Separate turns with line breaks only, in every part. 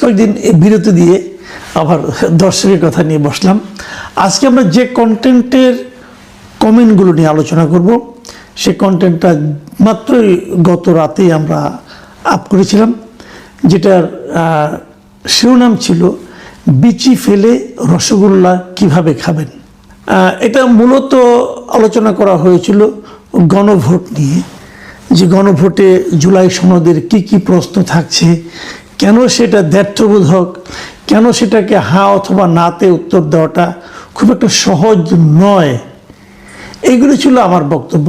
কয়েকদিন বিরতি দিয়ে আবার দর্শকের কথা নিয়ে বসলাম। আজকে আমরা যে কন্টেন্টের কমেন্টগুলো নিয়ে আলোচনা করব, সে কন্টেন্টটা মাত্রই গত রাতেই আমরা আপ করেছিলাম, যেটার শিরোনাম ছিল, বিচি ফেলে রসগোল্লা কীভাবে খাবেন? এটা মূলত আলোচনা করা হয়েছিল গণভোট নিয়ে, যে গণভোটে জুলাই সনদের কি কি প্রশ্ন থাকছে কেন সেটা দ্ব্যর্থবোধক কেন সেটাকে হা অথবা নাতে উত্তর দেওয়াটা খুব একটা সহজ নয়। এইগুলো ছিল আমার বক্তব্য।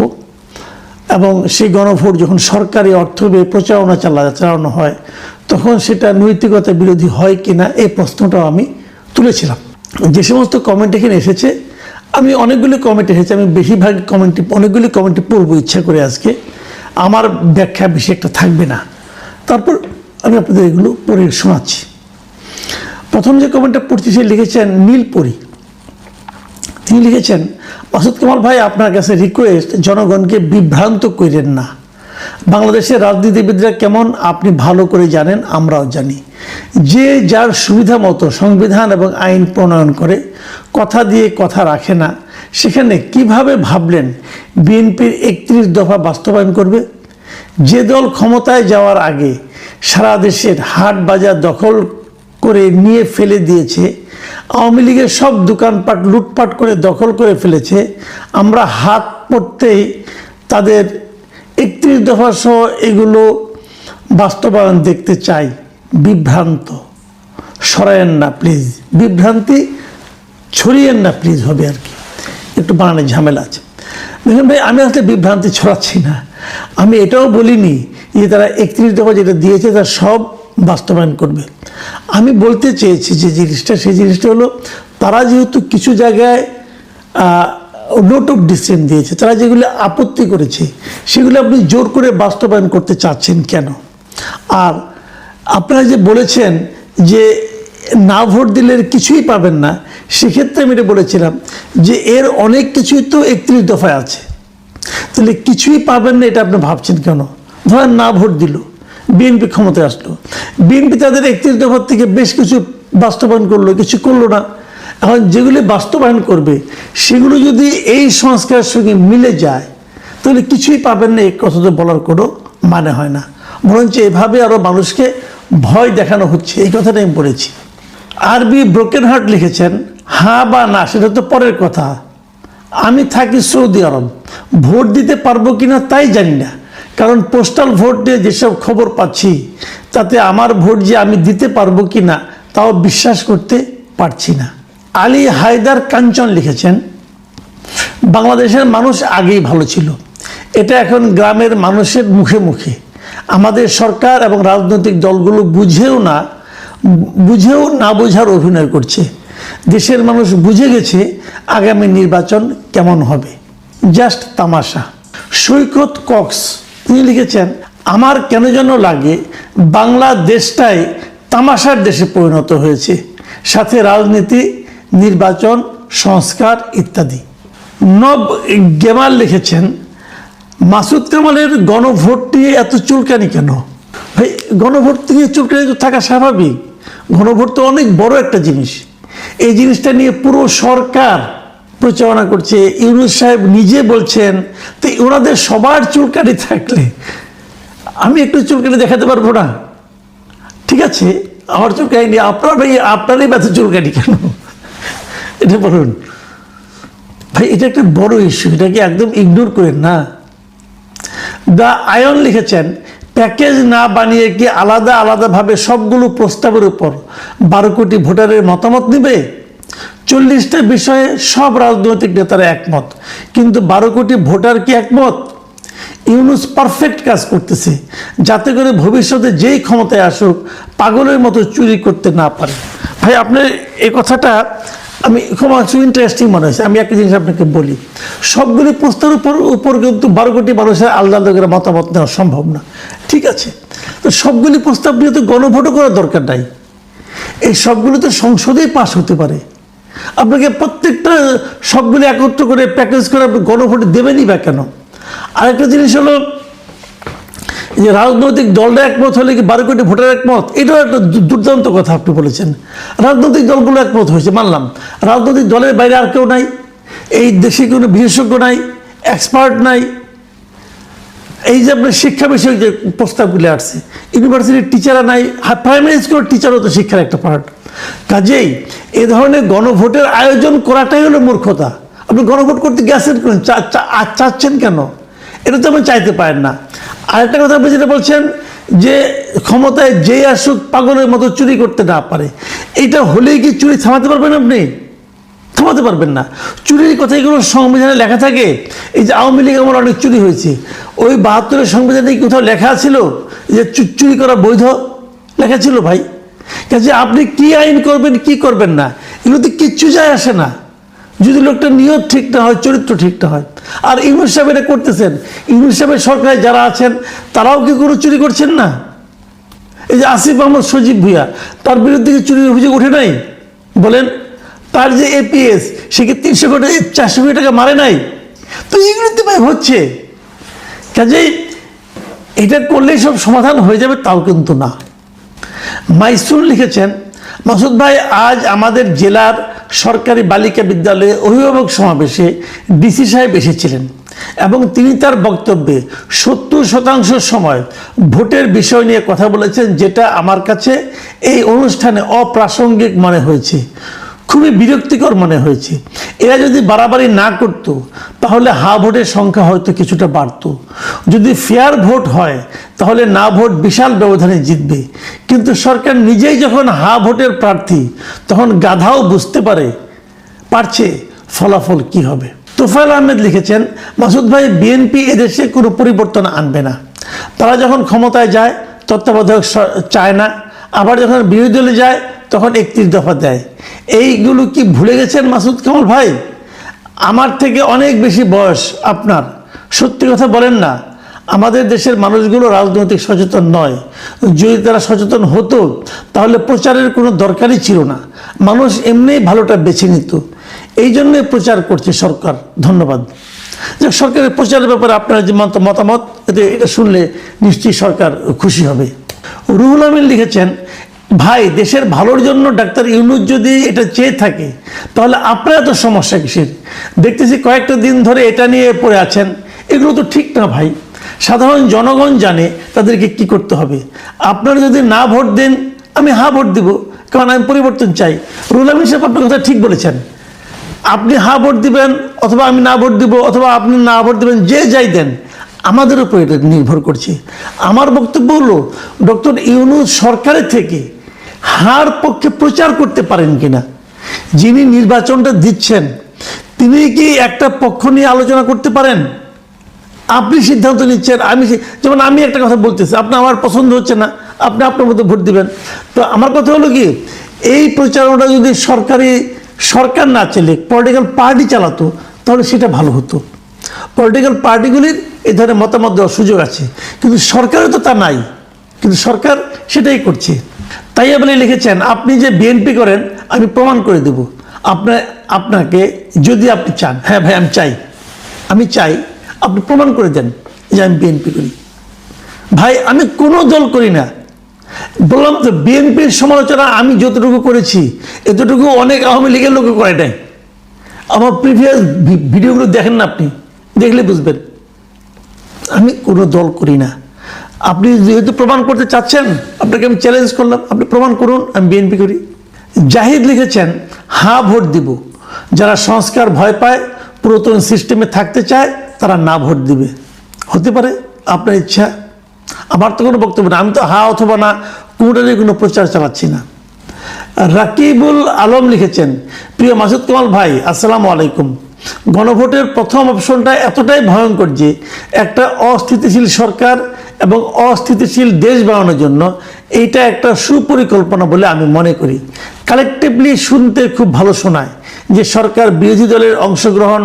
এবং সেই গণভোট যখন সরকারি অর্থ ব্যয় প্রচারণা চালা, চালানো হয়, তখন সেটা নৈতিকতা বিরোধী হয় কি না এই প্রশ্নটাও আমি তুলেছিলাম। যে সমস্ত কমেন্ট এখানে এসেছে, আমি অনেকগুলি কমেন্ট এসেছে, আমি বেশিরভাগ কমেন্টে অনেকগুলি কমেন্টে পড়ব ইচ্ছা করে আজকে। আমার ব্যাখ্যা বেশি একটা থাকবে না। তারপর আমি আপনাদের এগুলো পড়ে শোনাচ্ছি। প্রথম যে কমেন্টটা পড়ছি সে লিখেছেন, নীলপরি। তিনি লিখেছেন মাসুদ কামাল ভাই, আপনার কাছে রিকোয়েস্ট জনগণকে বিভ্রান্ত করেন না। বাংলাদেশের রাজনীতিবিদরা কেমন আপনি ভালো করে জানেন, আমরাও জানি। যে যার সুবিধা মতো সংবিধান এবং আইন প্রণয়ন করে, কথা দিয়ে কথা রাখে না, সেখানে কীভাবে ভাবলেন বিএনপির একত্রিশ দফা বাস্তবায়ন করবে? যে দল ক্ষমতায় যাওয়ার আগে সারা দেশের হাট বাজার দখল করে নিয়ে ফেলে দিয়েছে। আওয়ামী লীগের সব দোকানপাট লুটপাট করে দখল করে ফেলেছে। আমরা হাত পড়তেই তাদের একত্রিশ দফা সহ এগুলো বাস্তবায়ন দেখতে চাই। বিভ্রান্ত। সরায়েন না, প্লিজ। বিভ্রান্তি ছড়িয়েন না, প্লিজ, হবে আর কি। একটু বানানোর ঝামেলা আছে। দেখুন ভাই, আমি আসলে বিভ্রান্তি ছড়াচ্ছি না। আমি এটাও বলিনি যে তারা একত্রিশ দফা যেটা দিয়েছে, তার সব বাস্তবায়ন করবে। আমি বলতে চেয়েছি যে জিনিসটা, সেই জিনিসটা হলো, তারা যেহেতু কিছু জায়গায় নোট অফ ডিসেন্ট দিয়েছে, তারা যেগুলো আপত্তি করেছে, সেগুলো আপনি জোর করে বাস্তবায়ন করতে চাচ্ছেন কেন? আর আপনারা যে বলেছেন যে না ভোট দিলে কিছুই পাবেন না, সেক্ষেত্রে আমি এটা বলেছিলাম যে এর অনেক কিছুই তো একত্রিশ দফায় আছে। তাহলে কিছুই পাবেন না, এটা আপনি ভাবছেন কেন? ধরেন না ভোট দিল, বিএনপি ক্ষমতায় আসলো। বিএনপি তাদের একত্রিশ দফার থেকে বেশ কিছু বাস্তবায়ন করল, কিছু করল না। এখন যেগুলি বাস্তবায়ন করবে, সেগুলো যদি এই সংস্কারের সঙ্গে মিলে যায়, তাহলে কিছুই পাবেন না এই কথা তো বলার কোনো মানে হয় না। বরঞ্চ এভাবে আরও মানুষকে ভয় দেখানো হচ্ছে, এই কথাটা আমি পড়েছি আরবি ব্রোকেন হার্ট লিখেছেন হ্যাঁ বা না, সেটা তো পরের কথা। আমি থাকি সৌদি আরব, ভোট দিতে পারব কিনা তাই জানি না। কারণ পোস্টাল ভোট দিয়ে যেসব খবর পাচ্ছি, তাতে আমার ভোট যে আমি দিতে পারব কিনা তাও বিশ্বাস করতে পারছি না। আলী হায়দার কাঞ্চন লিখেছেন, বাংলাদেশের মানুষ আগেই ভালো ছিল। এটা এখন গ্রামের মানুষের মুখে মুখে। আমাদের সরকার এবং রাজনৈতিক দলগুলো বুঝেও না বুঝেও না বোঝার অভিনয় করছে। দেশের মানুষ বুঝে গেছে আগামী নির্বাচন কেমন হবে। জাস্ট তামাশা। সৈকত কক্স তিনি লিখেছেন, আমার কেন যেন লাগে বাংলাদেশটাই তামাশার দেশে পরিণত হয়েছে। সাথে রাজনীতি, নির্বাচন, সংস্কার ইত্যাদি। নব গেমাল লিখেছেন, মাসুদ কামালের গণভোট নিয়ে এত চুলকানি কেন? ভাই, গণভোট নিয়ে চুলকানি তো থাকা স্বাভাবিক। গণভোট তো অনেক বড় একটা জিনিস। এই জিনিসটা নিয়ে পুরো সরকার প্রচারণা করছে, ইউনুস সাহেব নিজে বলছেন, তো ওনাদের সবার চুলকানি থাকলে আমি একটু চুলকানি দেখাতে পারব না? ঠিক আছে, আমার চুলকানি নিয়ে আপনার ভাই, আপনারই ব্যথা চুলকানি কেন? এটা বলুন। ভাই, এটা একটা বড় ইস্যু এটাকে একদম ইগনোর করেন না। দ্য আয়ন লিখেছেন, প্যাকেজ না বানিয়ে কি আলাদা আলাদাভাবে সবগুলো প্রস্তাবের উপর বারো কোটি ভোটারের মতামত নেবে? চল্লিশটা বিষয়ে সব রাজনৈতিক নেতারা একমত। কিন্তু বারো কোটি ভোটার কি একমত? ইউনুস পারফেক্ট কাজ করতেছে। যাতে করে ভবিষ্যতে যেই ক্ষমতায় আসুক, পাগলের মতো চুরি করতে না পারে। ভাই, আপনার এই কথাটা আমি খুব ইন্টারেস্টিং মনে হয়েছে। আমি একটা জিনিস আপনাকে বলি। সবগুলি প্রস্তাবের উপর উপর কিন্তু বারো কোটি মানুষের আলাদা আলাদা করে মতামত নেওয়া সম্ভব না। ঠিক আছে? তো সবগুলি প্রস্তাব নিয়ে তো গণভোটও করার দরকার নাই। এই সবগুলো তো সংসদেই পাশ হতে পারে। আপনাকে প্রত্যেকটা সবগুলো একত্র করে প্যাকেজ করে আপনি গণভোট দেবেনই বা কেন? আরেকটা জিনিস হলো যে রাজনৈতিক দলটা একমত হলে কি বারো কোটি ভোটার একমত? এটাও একটা দুর্দান্ত কথা আপনি বলেছেন। রাজনৈতিক দলগুলো একমত হয়েছে, মানলাম। রাজনৈতিক দলের বাইরে আর কেউ নাই, এই দেশে কোনো বিশেষজ্ঞ নাই এক্সপার্ট নাই। এই যে আপনার শিক্ষা বিষয়ক যে প্রস্তাবগুলি আসছে ইউনিভার্সিটির টিচাররা নাই প্রাইমারি স্কুলের টিচারও তো শিক্ষার একটা পার্ট কাজেই এ ধরনের গণভোটের আয়োজন করাটাই হলো মূর্খতা। আপনি গণভোট করতে গেছেন কেন? চাচ্ছেন কেন? এটা তো আপনি চাইতে পারেন না। আরেকটা কথা আপনি যেটা বলছেন যে ক্ষমতায় যেই আসুক পাগলের মতো চুরি করতে না পারে। এইটা হলেই কি চুরি থামাতে পারবেন আপনি? থামাতে পারবেন না। চুরির কথা এগুলো সংবিধানে লেখা থাকে? এই যে আওয়ামী লীগ আমার অনেক চুরি হয়েছে। ওই বাহাত্তরের সংবিধানে কোথাও লেখা ছিল যে চুরি করা বৈধ? লেখা ছিল ভাই। কাজে আপনি কি আইন করবেন, কি করবেন না? এগুলোতে কিচ্ছু যায় আসে না। যদি লোকটা নিয়ত ঠিক না হয়, চরিত্র ঠিক না হয়। আর ইউনুস সাহেব এটা করতেছেন। ইউনুস সাহেবের সরকারে যারা আছেন, তারাও কি কোনো চুরি করছেন না? এই যে আসিফ আহমদ সজীব ভুইয়া, তার বিরুদ্ধে কি চুরির অভিযোগ ওঠে নাই? বলেন, তার যে এপিএস সে কি তিনশো কোটি, চারশো কোটি টাকা মারে নাই? তো এগুলোতে ভাই হচ্ছে। কাজেই এটা করলেই সব সমাধান হয়ে যাবে, তাও কিন্তু না। মাইসুর লিখেছেন, মাসুদ ভাই, আজ আমাদের জেলার সরকারি বালিকা বিদ্যালয়ে অভিভাবক সমাবেশে ডিসি সাহেব এসেছিলেন এবং তিনি তার বক্তব্যে সত্তর শতাংশ সময় ভোটের বিষয় নিয়ে কথা বলেছেন, যেটা আমার কাছে এই অনুষ্ঠানে অপ্রাসঙ্গিক মনে হয়েছে। খুবই বিরক্তিকর মনে হয়েছে। এরা যদি বাড়াবাড়ি না করত, তাহলে হা ভোটের সংখ্যা হয়তো কিছুটা বাড়তো। যদি ফেয়ার ভোট হয়, তাহলে না ভোট বিশাল ব্যবধানে জিতবে। কিন্তু সরকার নিজেই যখন হা ভোটের প্রার্থী, তখন গাধাও বুঝতে পারে, পারছে ফলাফল কি হবে। তোফায়েল আহমেদ লিখেছেন, মাসুদ ভাই, বিএনপি এদেশে কোনো পরিবর্তন আনবে না। তারা যখন ক্ষমতায় যায়, তত্ত্বাবধায়ক চায় না। আবার যখন বিরোধী দলে যায় তখন একত্রিশ দফা দেয়। এইগুলো কি ভুলে গেছেন মাসুদ কামাল ভাই? আমার থেকে অনেক বেশি বয়স আপনার। সত্যি কথা বলেন না, আমাদের দেশের মানুষগুলো রাজনৈতিক সচেতন নয়। যদি তারা সচেতন হতো, তাহলে প্রচারের কোনো দরকারই ছিল না। মানুষ এমনিই ভালোটা বেছে নিত। এই জন্যে প্রচার করছে সরকার। ধন্যবাদ। যে সরকারের প্রচারের ব্যাপারে আপনার যে মতামত এটা শুনলে নিশ্চয়ই সরকার খুশি হবে। রুহুল আমিন লিখেছেন ভাই, দেশের ভালোর জন্য ডাক্তার ইউনুস যদি এটা চেয়ে থাকে, তাহলে আপনার এত সমস্যা কিসের? দেখতেছি কয়েকটা দিন ধরে এটা নিয়ে পড়ে আছেন। এগুলো তো ঠিক না ভাই। সাধারণ জনগণ জানে তাদেরকে কি করতে হবে। আপনারা যদি না ভোট দেন, আমি হা ভোট দিব, কারণ আমি পরিবর্তন চাই। রুহুল আমিন সাহেব আপনার কথা ঠিক বলেছেন। আপনি হা ভোট দিবেন, অথবা আমি না ভোট দিব, অথবা আপনি না ভোট দিবেন, যে যাই দেন, আমাদের উপর এটা নির্ভর করছে। আমার বক্তব্য হলো, ডক্টর ইউনুস সরকারের থেকে হার পক্ষে প্রচার করতে পারেন কিনা? যিনি নির্বাচনটা দিচ্ছেন, তিনি কি একটা পক্ষ নিয়ে আলোচনা করতে পারেন? আপনি সিদ্ধান্ত নিচ্ছেন, আমি যেমন আমি একটা কথা বলতেছি, আপনি আমার পছন্দ হচ্ছে না, আপনি আপনার মতো ভোট দিবেন। তো আমার কথা হলো কি, এই প্রচারণাটা যদি সরকারি, সরকার না চালে পলিটিক্যাল পার্টি চালাতো, তাহলে সেটা ভালো হতো। পলিটিক্যাল পার্টিগুলির এই ধরনের মতামত দেওয়ার সুযোগ আছে। কিন্তু সরকারও তো তা নাই। কিন্তু সরকার সেটাই করছে। তাই আপনি লিখেছেন, আপনি যে বিএনপি করেন, আমি প্রমাণ করে দেব। আপনার আপনাকে যদি আপনি চান হ্যাঁ ভাই, আমি চাই। আমি চাই, আপনি প্রমাণ করে দেন যে আমি বিএনপি করি। ভাই, আমি কোনো দল করি না। বললাম তো বিএনপির সমালোচনা আমি যতটুকু করেছি, এতটুকু অনেক আওয়ামী লীগের লোক করে নাই। আমার প্রিভিয়াস ভিডিওগুলো দেখেন না আপনি, দেখলে বুঝবেন। আমি কোনো দল করি না। আপনি যেহেতু প্রমাণ করতে চাচ্ছেন, আপনাকে আমি চ্যালেঞ্জ করলাম, আপনি প্রমাণ করুন, আমি বিএনপি করি। জাহিদ লিখেছেন, হা, ভোট দিব। যারা সংস্কার ভয় পায়, পুরাতন সিস্টেমে থাকতে চায়, তারা না ভোট দিবে। হতে পারে আপনার ইচ্ছা। আমার তো কোনো বক্তব্য না, আমি তো হা অথবা না, কোনোটারই কোনো প্রচার চালাচ্ছি না। রাকিবুল আলম লিখেছেন, প্রিয় মাসুদ কামাল ভাই, আসসালামু আলাইকুম। গণভোটের প্রথম অপশনটা এতটাই ভয়ঙ্কর যে একটা অস্থিতিশীল সরকার এবং অস্থিতিশীল দেশ বানানোর জন্য এইটা একটা সুপরিকল্পনা বলে আমি মনে করি। কালেকটিভলি শুনতে খুব ভালো শোনায় যে সরকার বিরোধী দলের অংশগ্রহণ,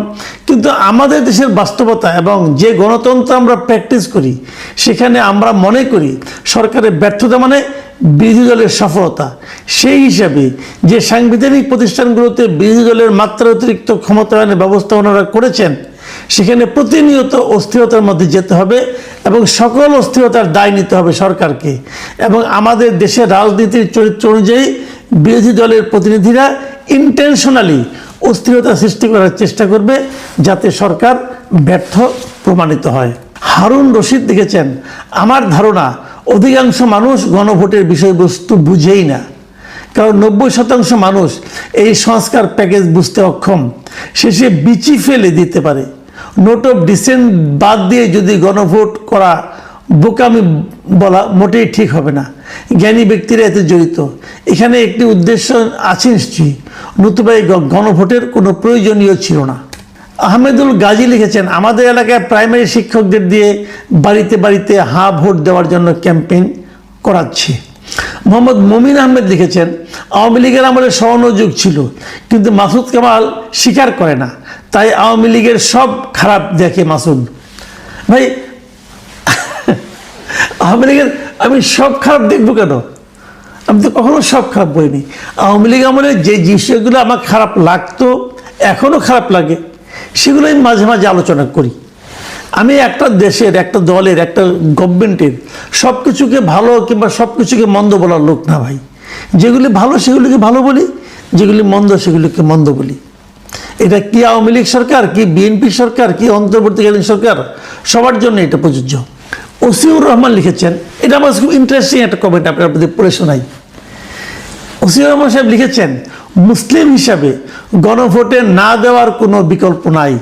কিন্তু আমাদের দেশের বাস্তবতা এবং যে গণতন্ত্র আমরা প্র্যাকটিস করি, সেখানে আমরা মনে করি সরকারের ব্যর্থতা মানে বিরোধী দলের সফলতা। সেই হিসাবে যে সাংবিধানিক প্রতিষ্ঠানগুলোতে বিরোধী দলের মাত্রা অতিরিক্ত ক্ষমতায়নের ব্যবস্থা ওনারা করেছেন সেখানে প্রতিনিয়ত অস্থিরতার মধ্যে যেতে হবে এবং সকল অস্থিরতার দায় নিতে হবে সরকারকে। এবং আমাদের দেশের রাজনীতির চরিত্র অনুযায়ী বিরোধী দলের প্রতিনিধিরা ইন্টেনশনালি অস্থিরতা সৃষ্টি করার চেষ্টা করবে যাতে সরকার ব্যর্থ প্রমাণিত হয়। হারুন রশিদ দেখেছেন, আমার ধারণা, অধিকাংশ মানুষ গণভোটের বিষয়বস্তু বুঝেই না। কারণ নব্বই শতাংশ মানুষ এই সংস্কার প্যাকেজ বুঝতে অক্ষম। শেষে বিচি ফেলে দিতে পারে। নোট অফ ডিসেন্ট বাদ দিয়ে যদি গণভোট করা বোকামি বলা মোটেই ঠিক হবে না। জ্ঞানী ব্যক্তিরা এতে জড়িত। এখানে একটি উদ্দেশ্য আছে নিশ্চয়ই। নতুবা এই গণভোটের কোনো প্রয়োজনীয় ছিল না। আহমেদুল গাজী লিখেছেন, আমাদের এলাকায় প্রাইমারি শিক্ষকদের দিয়ে বাড়িতে বাড়িতে হা ভোট দেওয়ার জন্য ক্যাম্পেইন করাচ্ছে। মোহাম্মদ মমিন আহমেদ লিখেছেন, আওয়ামী লীগের আমলে স্বর্ণযুগ ছিল, কিন্তু মাসুদ কামাল স্বীকার করে না। তাই আওয়ামী লীগের সব খারাপ দেখে মাসুদ। ভাই, আওয়ামী লীগের আমি সব খারাপ দেখব কেন? আমি তো কখনো সব খারাপ বলিনি। আওয়ামী লীগ আমলে যে বিষয়গুলো আমার খারাপ লাগতো এখনও খারাপ লাগে, সেগুলো আমি মাঝে মাঝে আলোচনা করি। আমি একটা দেশের, একটা দলের, একটা গভর্নমেন্টের সব কিছুকে ভালো কিংবা সব কিছুকে মন্দ বলার লোক না ভাই। যেগুলি ভালো সেগুলিকে ভালো বলি, যেগুলি মন্দ সেগুলিকে মন্দ বলি। এটা কি আওয়ামী লীগ সরকার, কি বিএনপি সরকার, কি অন্তর্বর্তীকালীন সরকার? সবার জন্য এটা প্রযোজ্য। ওসিউর রহমান লিখেছেন, এটা আমার খুব ইন্টারেস্টিং একটা কমেন্ট আপনার প্রতি পড়ে শোনাই ওসিউর রহমান সাহেব লিখেছেন, মুসলিম হিসাবে গণভোটে না দেওয়ার কোনো বিকল্প নাই।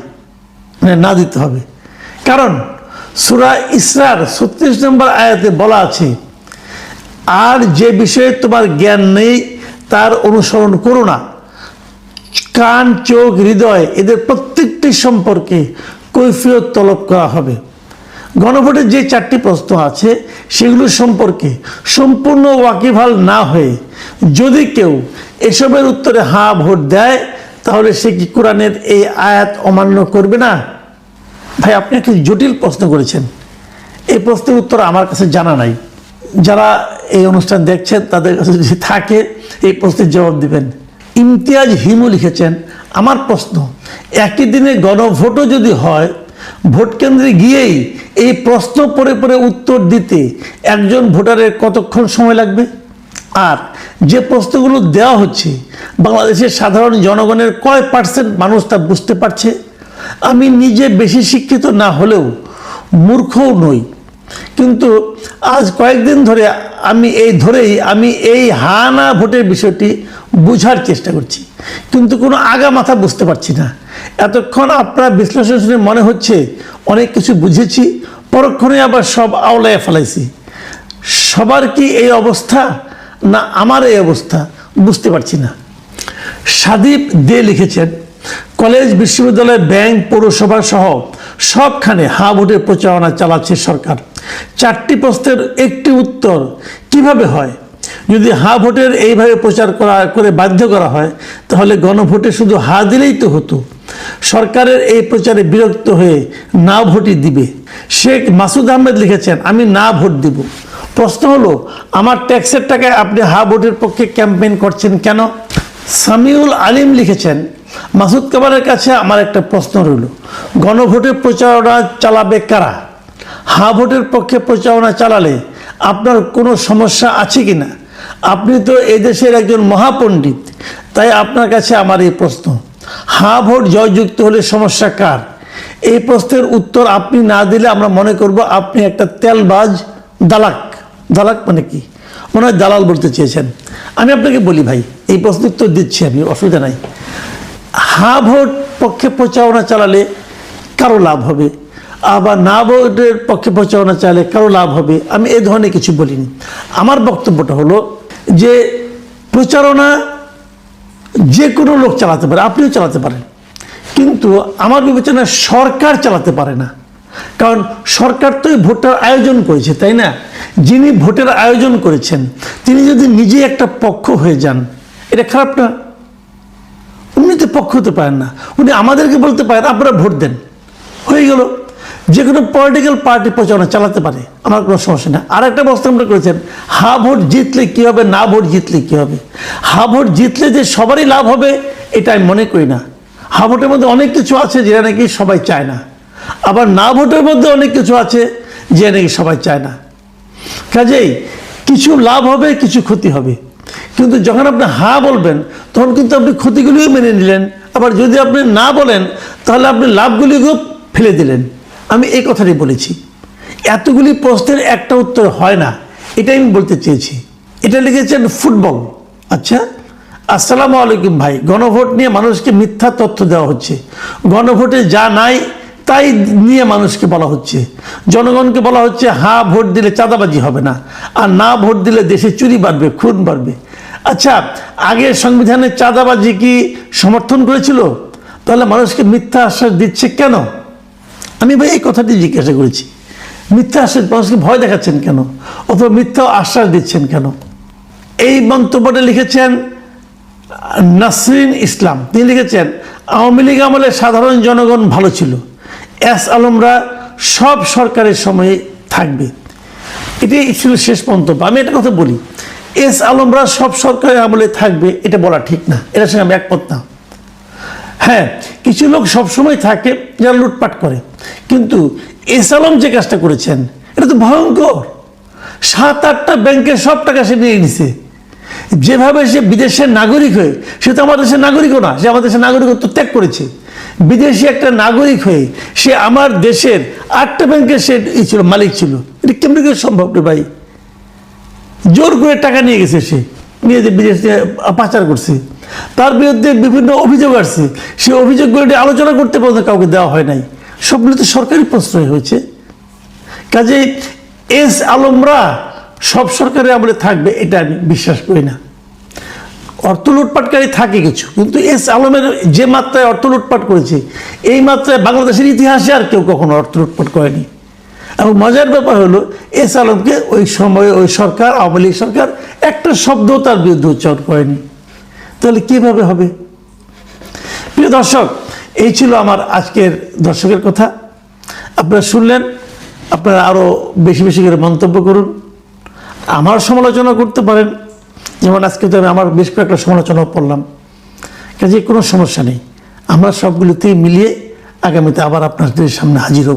মানে না দিতে হবে। কারণ সুরা ইসরার ছত্রিশ নম্বর আয়াতে বলা আছে, আর যে বিষয়ে তোমার জ্ঞান নেই, তার অনুসরণ করো না। কান, চোখ, হৃদয়, এদের প্রত্যেকটি সম্পর্কে কৈফিয়ত তলব করা হবে। গণভোটের যে চারটি প্রশ্ন আছে, সেগুলো সম্পর্কে সম্পূর্ণ ওয়াকিভাল না হয়ে যদি কেউ এসবের উত্তরে হাঁ, ভোট দেয়, তাহলে সে কি কোরআনের এই আয়াত অমান্য করবে না? ভাই, আপনি একটি জটিল প্রশ্ন করেছেন। এই প্রশ্নের উত্তর আমার কাছে জানা নাই। যারা এই অনুষ্ঠান দেখছেন, তাদের কাছে যদি থাকে, এই প্রশ্নের জবাব দিবেন। ইমতিয়াজ হিমু লিখেছেন, আমার প্রশ্ন, একই দিনে গণভোটও যদি হয়, ভোট কেন্দ্রে গিয়েই এই প্রশ্ন পরে পরে উত্তর দিতে একজন ভোটারের কতক্ষণ সময় লাগবে? আর যে প্রশ্নগুলো দেওয়া হচ্ছে, বাংলাদেশের সাধারণ জনগণের কয় পার্সেন্ট মানুষ তা বুঝতে পারছে? আমি নিজে বেশি শিক্ষিত না হলেও মূর্খও নই। কিন্তু আজ কয়েকদিন ধরে আমি এই ধরেই আমি এই হা না ভোটের বিষয়টি বোঝার চেষ্টা করছি। কিন্তু কোনো আগা মাথা বুঝতে পারছি না। এতক্ষণ আপনার বিশ্লেষণ শুনে মনে হচ্ছে অনেক কিছু বুঝেছি, পরক্ষণে আবার সব আওলায় ফেলাইছি। সবার কি এই অবস্থা না আমার এই অবস্থা বুঝতে পারছি না। সাদীপ দে লিখেছেন, কলেজ, বিশ্ববিদ্যালয়, ব্যাংক, পৌরসভা সহ সবখানে হা ভোটের প্রচারণা চালাচ্ছে সরকার। চারটি প্রশ্নের একটি উত্তর কীভাবে হয়? যদি হা ভোটের এইভাবে প্রচার করা, করে বাধ্য করা হয়, তাহলে গণভোটে শুধু হা দিলেই তো হতো। সরকারের এই প্রচারে বিরক্ত হয়ে না ভোটই দিবে। শেখ মাসুদ আহমেদ লিখেছেন, আমি না ভোট দিব। প্রশ্ন হলো, আমার ট্যাক্সের টাকায় আপনি হা ভোটের পক্ষে ক্যাম্পেইন করছেন কেন? সামিউল আলিম লিখেছেন, মাসুদ কামালের কাছে আমার একটা প্রশ্ন রইল। গণভোটের প্রচারণা চালাবে কারা? হা ভোটের পক্ষে প্রচারণা চালালে আপনার কোনো সমস্যা আছে কি না? আপনি তো এদেশের একজন মহাপণ্ডিত, তাই আপনার কাছে আমার এই প্রশ্ন। হা ভোট জয়যুক্ত হলে সমস্যা কার? এই প্রশ্নের উত্তর আপনি না দিলে আমরা মনে করব আপনি একটা তেলবাজ দালাক। দালাক মানে কি? মনে হয় দালাল বলতে চেয়েছেন। আমি আপনাকে বলি ভাই, এই প্রশ্ন উত্তর দিচ্ছি আমি, অসুবিধা নাই। হা ভোট পক্ষে প্রচারণা চালালে কারও লাভ হবে? আবার না ভোটের পক্ষে প্রচারণা চালালে কারও লাভ হবে? আমি এ ধরনের কিছু বলিনি। আমার বক্তব্যটা হলো যে প্রচারণা যে কোনো লোক চালাতে পারে, আপনিও চালাতে পারেন। কিন্তু আমার বিবেচনায় সরকার চালাতে পারে না। কারণ সরকার তো এই ভোটটার আয়োজন করেছে, তাই না? যিনি ভোটের আয়োজন করেছেন, তিনি যদি নিজে একটা পক্ষ হয়ে যান, এটা খারাপ না। উনি তো পক্ষ হতে পারেন না। উনি আমাদেরকে বলতে পারেন, আপনারা ভোট দেন। হয়ে গেল। যে কোনো পলিটিক্যাল পার্টি প্রচারণা চালাতে পারে, আমার কোনো সমস্যা নেই। আর একটা প্রশ্ন আমরা করেছেন হা ভোট জিতলে কী হবে, না ভোট জিতলে কী হবে? হা ভোট জিতলে যে সবারই লাভ হবে, এটা আমি মনে করি না। হা ভোটের মধ্যে অনেক কিছু আছে যেটা নাকি সবাই চায় না। আবার না ভোটের মধ্যে অনেক কিছু আছে যে নাকি সবাই চায় না। কাজেই কিছু লাভ হবে, কিছু ক্ষতি হবে। কিন্তু যখন আপনি হা বলবেন, তখন কিন্তু আপনি ক্ষতিগুলিও মেনে নিলেন। আবার যদি আপনি না বলেন, তাহলে আপনি লাভগুলিকেও ফেলে দিলেন। আমি এই কথাটি বলেছি। এতগুলি প্রশ্নের একটা উত্তর হয় না, এটাই আমি বলতে চেয়েছি। এটা লিখেছেন ফুটবল। আচ্ছা আসসালামু আলাইকুম ভাই, গণভোট নিয়ে মানুষকে মিথ্যা তথ্য দেওয়া হচ্ছে। গণভোটে যা নাই, তাই নিয়ে মানুষকে বলা হচ্ছে। জনগণকে বলা হচ্ছে, হা, ভোট দিলে চাঁদাবাজি হবে না, আর না, ভোট দিলে দেশে চুরি বাড়বে, খুন বাড়বে। আচ্ছা আগে সংবিধানের চাঁদাবাজি কি সমর্থন করেছিল? তাহলে মানুষকে মিথ্যা আশ্বাস দিচ্ছে কেন? আমি ভাই এই কথাটি জিজ্ঞাসা করেছি। মিথ্যা আশ্বাস মানুষকে ভয় দেখাচ্ছেন কেন? অথবা মিথ্যা আশ্বাস দিচ্ছেন কেন? এই মন্তব্যটা লিখেছেন নাসরিন ইসলাম। তিনি লিখেছেন, আওয়ামী লীগ আমলে সাধারণ জনগণ ভালো ছিল। এস আলমরা সব সরকারের সময়ে থাকবে। এটাই ছিল শেষ মন্তব্য। আমি একটা কথা বলি, এস আলমরা সব সরকারের আমলে থাকবে, এটা বলা ঠিক না। এটার সঙ্গে আমি একমত না। হ্যাঁ কিছু লোক সবসময় থাকে যারা লুটপাট করে। কিন্তু এস আলম যে কাজটা করেছেন, এটা তো ভয়ঙ্কর। সাত, আটটা ব্যাংকের সব টাকা সে নিয়ে নিছে। যেভাবে সে বিদেশের নাগরিক হয়ে, সে তো আমাদের দেশের নাগরিকও না, সে আমাদের দেশের নাগরিকত্ব ত্যাগ করেছে। বিদেশি একটা নাগরিক হয়ে, সে আমার দেশের আটটা ব্যাংকের সে ছিল, মালিক ছিল। এটা কেমনি করে সম্ভব রে ভাই? জোর করে টাকা নিয়ে গেছে সে, নিয়ে যে বিদেশে পাচার করছে। তার বিরুদ্ধে বিভিন্ন অভিযোগ আসছে। সেই অভিযোগগুলো নিয়ে আলোচনা করতে পর্যন্ত কাউকে দেওয়া হয় নাই। সবগুলো তো সরকারি প্রশ্রয় হয়েছে। কাজে এস আলমরা সব সরকারের আমলে থাকবে, এটা আমি বিশ্বাস করি না। অর্থ লুটপাটকারী থাকে কিছু, কিন্তু এস আলমের যে মাত্রায় অর্থ লুটপাট করেছে, এই মাত্রায় বাংলাদেশের ইতিহাসে আর কেউ কখনো অর্থ লুটপাট করেনি। এবং মজার ব্যাপার হলো, এস আলমকে ওই সময়ে ওই সরকার, আওয়ামী লীগ সরকার একটা শব্দ তার বিরুদ্ধে উচ্চারণ করেনি। তাহলে কীভাবে হবে? প্রিয় দর্শক, এই ছিল আমার আজকের দর্শকের কথা। আপনারা শুনলেন, আপনারা আরও বেশি বেশি করে মন্তব্য করুন। আমার সমালোচনা করতে পারেন, যেমন আজকে তো আমি আমার বেশ কয়েকটা সমালোচনা পড়লাম। কাজে কোনো সমস্যা নেই। আমরা সবগুলোতেই মিলিয়ে আগামীতে আবার আপনাদের সামনে হাজির হব।